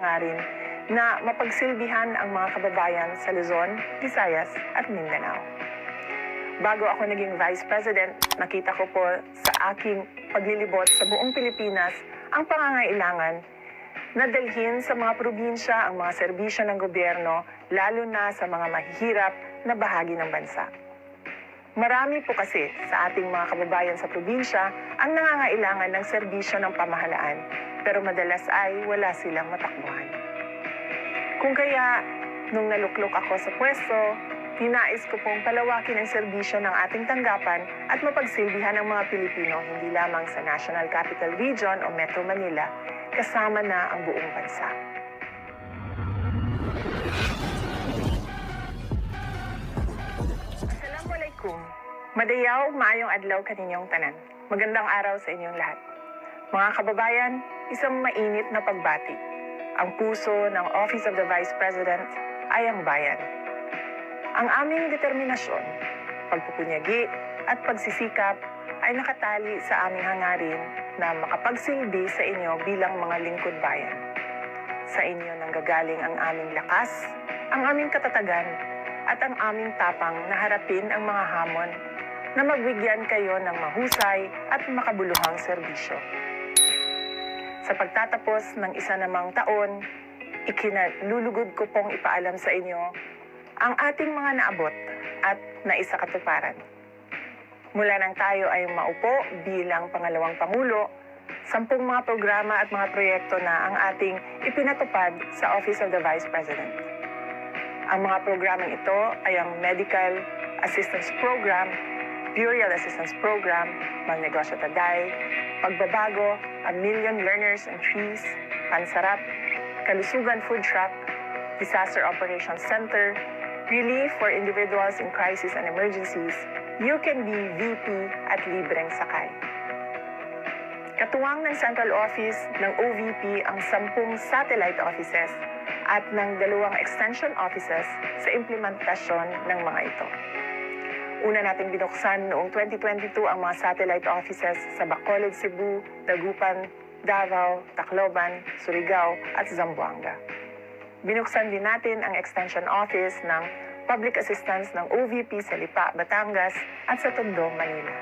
nga rin na mapagsilbihan ang mga kababayan sa Luzon, Visayas at Mindanao. Bago ako naging Vice President, nakita ko po sa aking paglilibot sa buong Pilipinas ang pangangailangan na dalhin sa mga probinsya ang mga serbisyo ng gobyerno, lalo na sa mga mahihirap na bahagi ng bansa. Marami po kasi sa ating mga kababayan sa probinsya ang nangangailangan ng serbisyo ng pamahalaan, pero madalas ay wala silang matakbuhan. Kung kaya, nung naluklok ako sa pwesto, ninais ko pong palawakin ang serbisyo ng ating tanggapan at mapagsilbihan ang mga Pilipino hindi lamang sa National Capital Region o Metro Manila, kasama na ang buong bansa. Assalamualaikum. Madayaw, maayong adlaw kaninyong tanan. Magandang araw sa inyong lahat. Mga kababayan, isang mainit na pagbati. Ang puso ng Office of the Vice President ay ang bayan. Ang aming determinasyon, pagpupunyagi at pagsisikap ay nakatali sa aming hangarin na makapagsilbi sa inyo bilang mga lingkod bayan. Sa inyo nanggagaling ang aming lakas, ang aming katatagan, at ang aming tapang na harapin ang mga hamon na magbigyan kayo ng mahusay at makabuluhang serbisyo. Sa pagtatapos ng isa namang taon, ikinalulugod ko pong ipaalam sa inyo ang ating mga naabot at naisakatuparan. Mula nang tayo ay maupo bilang pangalawang pangulo, sampung mga programa at mga proyekto na ang ating ipinatupad sa Office of the Vice President. Ang mga programang ito ay ang Medical Assistance Program, Burial Assistance Program, Mga Negosyo Taday, Pagbabago, A Million Learners and Trees, Pansarap, Kalusugan Food Truck, Disaster Operations Center, Relief for Individuals in Crisis and Emergencies, You Can Be VP at Libreng Sakay. Katuwang ng Central Office ng OVP ang sampung satellite offices at ng dalawang extension offices sa implementasyon ng mga ito. Una nating binuksan noong 2022 ang mga satellite offices sa Bacolod, Cebu, Dagupan, Davao, Tacloban, Surigao at Zamboanga. Binuksan din natin ang extension office ng Public Assistance ng OVP sa Lipa, Batangas at sa Tondo, Manila.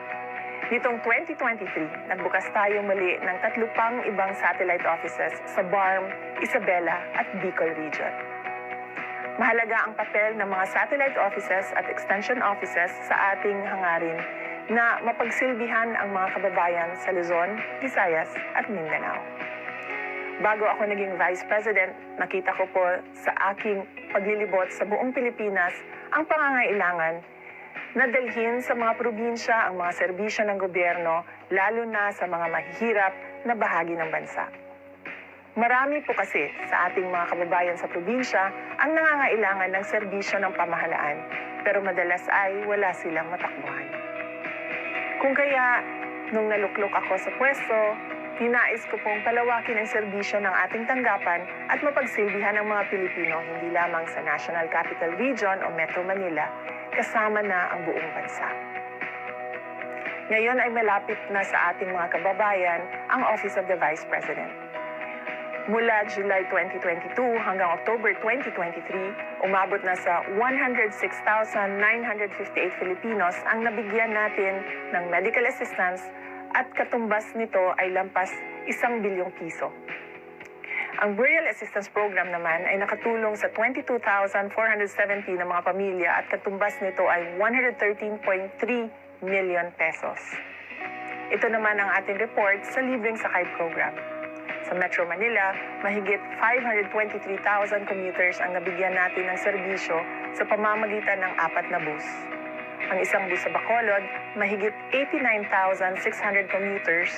Nitong 2023, nagbukas tayo muli ng tatlo pang ibang satellite offices sa BARM, Isabela at Bicol Region. Mahalaga ang papel ng mga satellite offices at extension offices sa ating hangarin na mapagsilbihan ang mga kababayan sa Luzon, Visayas at Mindanao. Bago ako naging Vice President, nakita ko po sa aking paglilibot sa buong Pilipinas ang pangangailangan na dalhin sa mga probinsya ang mga serbisyo ng gobyerno, lalo na sa mga mahihirap na bahagi ng bansa. Marami po kasi sa ating mga kababayan sa probinsya ang nangangailangan ng serbisyo ng pamahalaan, pero madalas ay wala silang matakbuhan. Kung kaya, nung naluklok ako sa pwesto, ninais ko pong palawakin ang serbisyo ng ating tanggapan at mapagsilbihan ang mga Pilipino hindi lamang sa National Capital Region o Metro Manila, kasama na ang buong bansa. Ngayon ay malapit na sa ating mga kababayan ang Office of the Vice President. Mula July 2022 hanggang October 2023, umabot na sa 106,958 Filipinos ang nabigyan natin ng medical assistance at katumbas nito ay lampas isang bilyong piso. Ang Burial Assistance Program naman ay nakatulong sa 22,470 na mga pamilya at katumbas nito ay 113.3 million pesos. Ito naman ang ating report sa Libreng Sakay Program. Sa Metro Manila, mahigit 523,000 commuters ang nabigyan natin ng serbisyo sa pamamagitan ng apat na bus. Ang isang bus sa Bacolod, mahigit 89,600 commuters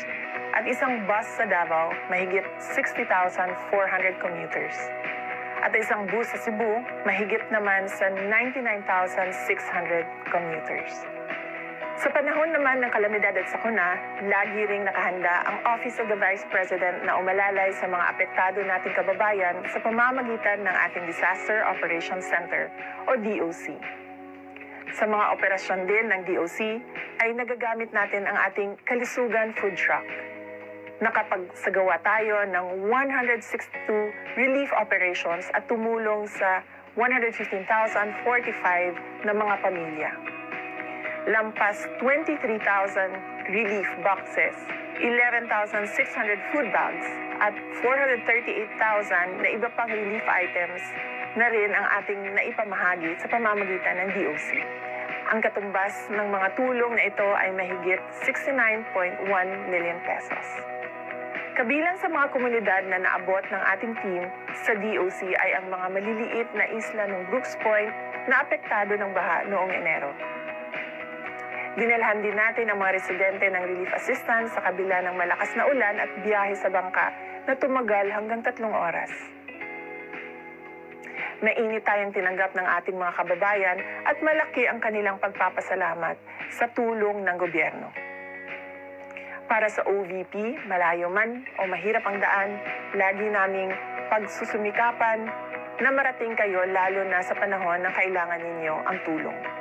at isang bus sa Davao, mahigit 60,400 commuters. At isang bus sa Cebu, mahigit naman sa 99,600 commuters. Sa panahon naman ng kalamidad at sakuna, lagi ring nakahanda ang Office of the Vice President na umalalay sa mga apektado nating kababayan sa pamamagitan ng ating Disaster Operations Center o DOC. Sa mga operasyon din ng DOC ay nagagamit natin ang ating kalisugan food truck. Nakapagsagawa tayo ng 162 relief operations at tumulong sa 115,045 na mga pamilya. Lampas 23,000 relief boxes, 11,600 food bags, at 438,000 na iba pang relief items na rin ang ating naipamahagi sa pamamagitan ng DOC. Ang katumbas ng mga tulong na ito ay mahigit 69.1 million pesos. Kabilang sa mga komunidad na naabot ng ating team sa DOC ay ang mga maliliit na isla ng Brooks Point na apektado ng baha noong Enero. Dinalhan din natin ang mga residente ng relief assistance sa kabila ng malakas na ulan at biyahe sa bangka na tumagal hanggang tatlong oras. Mainit tayong tinanggap ng ating mga kababayan at malaki ang kanilang pagpapasalamat sa tulong ng gobyerno. Para sa OVP, malayo man o mahirap ang daan, lagi naming pagsusumikapan na marating kayo lalo na sa panahon na kailangan ninyo ang tulong.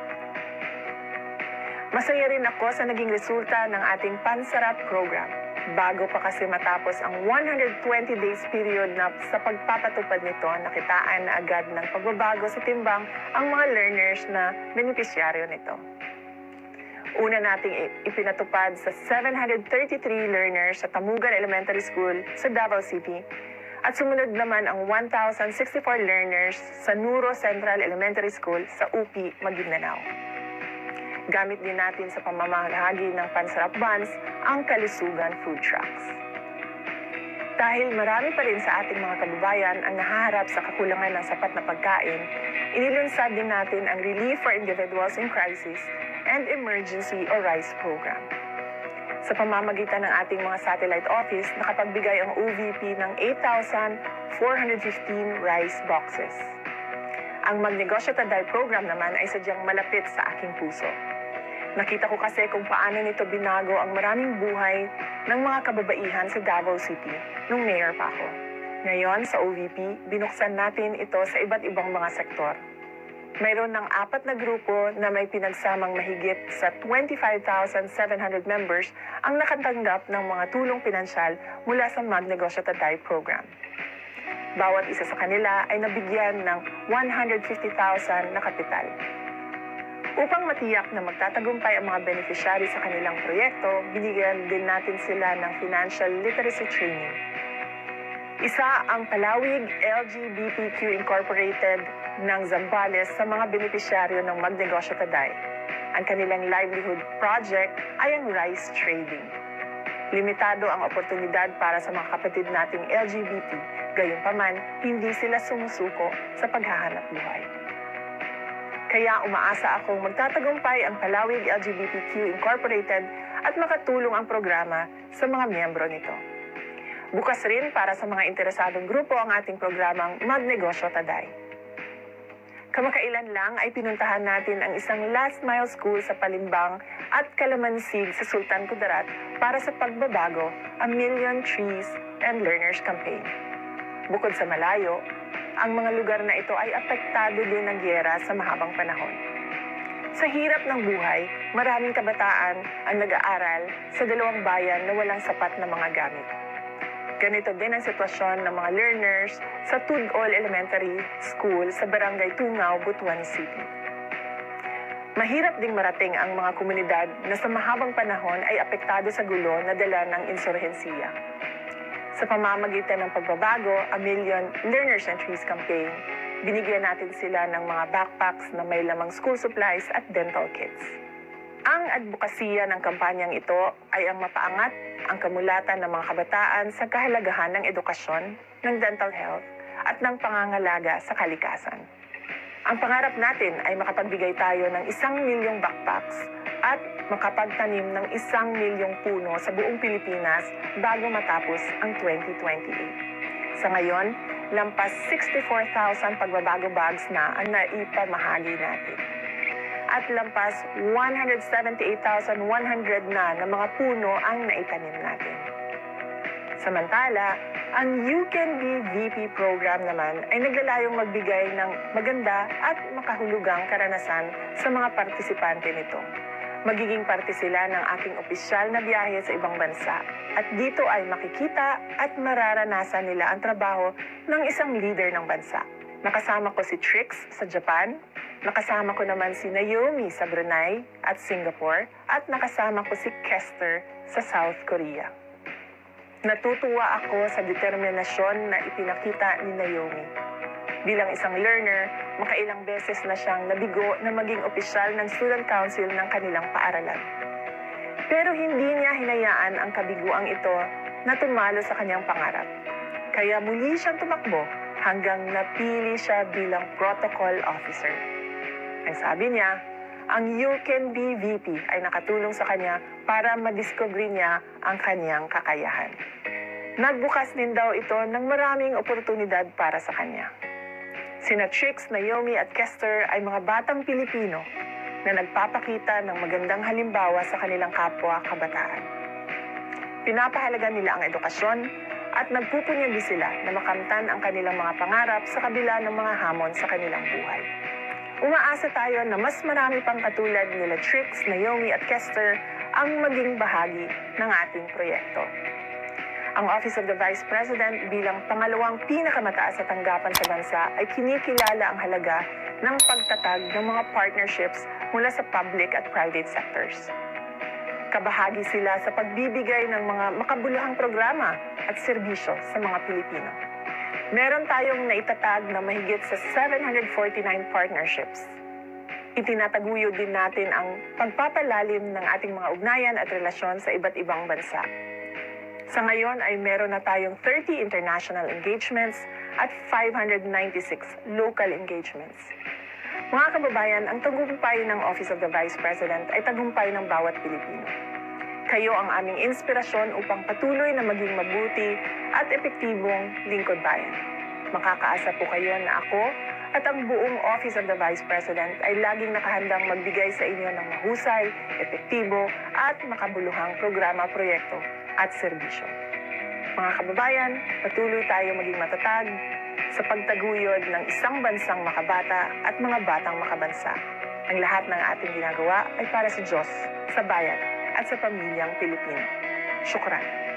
Masaya rin ako sa naging resulta ng ating Pansarap program. Bago pa kasi matapos ang 120 days period na sa pagpapatupad nito, nakitaan na agad ng pagbabago sa timbang ang mga learners na benepisyaryo nito. Una nating ipinatupad sa 733 learners sa Tamugan Elementary School sa Davao City at sumunod naman ang 1,064 learners sa Nuro Central Elementary School sa UP, Maguindanao. Gamit din natin sa pamamahagi ng Pansarap Buns ang kalusugan food trucks. Dahil marami pa rin sa ating mga kababayan ang nahaharap sa kakulangan ng sapat na pagkain, inilunsad din natin ang Relief for Individuals in Crisis and Emergency or RICE program. Sa pamamagitan ng ating mga satellite office, nakapagbigay ang OVP ng 8,415 rice boxes. Ang Magnegosyo Taday program naman ay sadyang malapit sa aking puso. Nakita ko kasi kung paano nito binago ang maraming buhay ng mga kababaihan sa Davao City nung mayor pa ako. Ngayon, sa OVP, binuksan natin ito sa iba't ibang mga sektor. Mayroon ng apat na grupo na may pinagsamang mahigit sa 25,700 members ang nakatanggap ng mga tulong pinansyal mula sa Magnegosyo Tatay program. Bawat isa sa kanila ay nabigyan ng 150,000 na kapital. Upang matiyak na magtatagumpay ang mga beneficiary sa kanilang proyekto, binigyan din natin sila ng financial literacy training. Isa ang Palawig LGBTQ Incorporated ng Zambales sa mga beneficiaryo ng Magnegosyo Taday. Ang kanilang livelihood project ay ang rice trading. Limitado ang oportunidad para sa mga kapatid nating LGBT, gayunpaman hindi sila sumusuko sa paghahanap buhay. Kaya umaasa akong magtatagumpay ang Palawig LGBTQ Incorporated at makatulong ang programa sa mga miyembro nito. Bukas rin para sa mga interesadong grupo ang ating programang Magnegosyo Taday. Kamakailan lang ay pinuntahan natin ang isang last mile school sa Palimbang at Kalamansig sa Sultan Kudarat para sa pagbabago ang Million Trees and Learners Campaign. Bukod sa malayo, ang mga lugar na ito ay apektado din ng gyera sa mahabang panahon. Sa hirap ng buhay, maraming kabataan ang nag-aaral sa dalawang bayan na walang sapat na mga gamit. Ganito din ang sitwasyon ng mga learners sa Tudol Elementary School sa Barangay Tungaw, Butuan City. Mahirap ding marating ang mga komunidad na sa mahabang panahon ay apektado sa gulo na dala ng insurhensiya. Sa pamamagitan ng pagbabago, a Million Learners and Campaign, binigyan natin sila ng mga backpacks na may lamang school supplies at dental kits. Ang advokasya ng kampanyang ito ay ang mapaangat ang kamulatan ng mga kabataan sa kahalagahan ng edukasyon, ng dental health, at ng pangangalaga sa kalikasan. Ang pangarap natin ay makapagbigay tayo ng isang milyong backpacks at makapagtanim ng isang milyong puno sa buong Pilipinas bago matapos ang 2028. Sa ngayon, lampas 64,000 pagbabago bags na ang naipamahagi natin. At lampas 178,100 na na mga puno ang naitanim natin. Samantala, ang You Can Be VP program naman ay naglalayong magbigay ng maganda at makahulugang karanasan sa mga partisipante nito. Magiging parte sila ng aking opisyal na biyahe sa ibang bansa. At dito ay makikita at mararanasan nila ang trabaho ng isang leader ng bansa. Nakasama ko si Trix sa Japan, nakasama ko naman si Naomi sa Brunei at Singapore, at nakasama ko si Kester sa South Korea. Natutuwa ako sa determinasyon na ipinakita ni Naomi. Bilang isang learner, makailang beses na siyang nabigo na maging opisyal ng Student Council ng kanilang paaralan. Pero hindi niya hinayaan ang kabiguang ito na tumalo sa kanyang pangarap. Kaya muli siyang tumakbo hanggang napili siya bilang protocol officer. Ang sabi niya, ang You Can Be VP ay nakatulong sa kanya para madiscover niya ang kanyang kakayahan. Nagbukas din daw ito ng maraming oportunidad para sa kanya. Sina Trix, Naomi at Kester ay mga batang Pilipino na nagpapakita ng magandang halimbawa sa kanilang kapwa kabataan. Pinapahalaga nila ang edukasyon at nagpupunyagi sila na makamtan ang kanilang mga pangarap sa kabila ng mga hamon sa kanilang buhay. Umaasa tayo na mas marami pang katulad nila Trix, Naomi at Kester ang maging bahagi ng ating proyekto. Ang Office of the Vice President bilang pangalawang pinakamataas na tanggapan sa bansa ay kinikilala ang halaga ng pagtatag ng mga partnerships mula sa public at private sectors. Kabahagi sila sa pagbibigay ng mga makabuluhang programa at serbisyo sa mga Pilipino. Meron tayong naitatag na mahigit sa 749 partnerships. Itinataguyod din natin ang pagpapalalim ng ating mga ugnayan at relasyon sa iba't ibang bansa. Sa ngayon ay meron na tayong 30 international engagements at 596 local engagements. Mga kababayan, ang tagumpay ng Office of the Vice President ay tagumpay ng bawat Pilipino. Kayo ang aming inspirasyon upang patuloy na maging mabuti at epektibong lingkod bayan. Makakaasa po kayo na ako at ang buong Office of the Vice President ay laging nakahandang magbigay sa inyo ng mahusay, epektibo at makabuluhang programa, proyekto at serbisyo. Mga kababayan, patuloy tayo maging matatag sa pagtaguyod ng isang bansang makabata at mga batang makabansa. Ang lahat ng ating ginagawa ay para sa Diyos, sa bayan at sa pamilyang Pilipino. Syukran.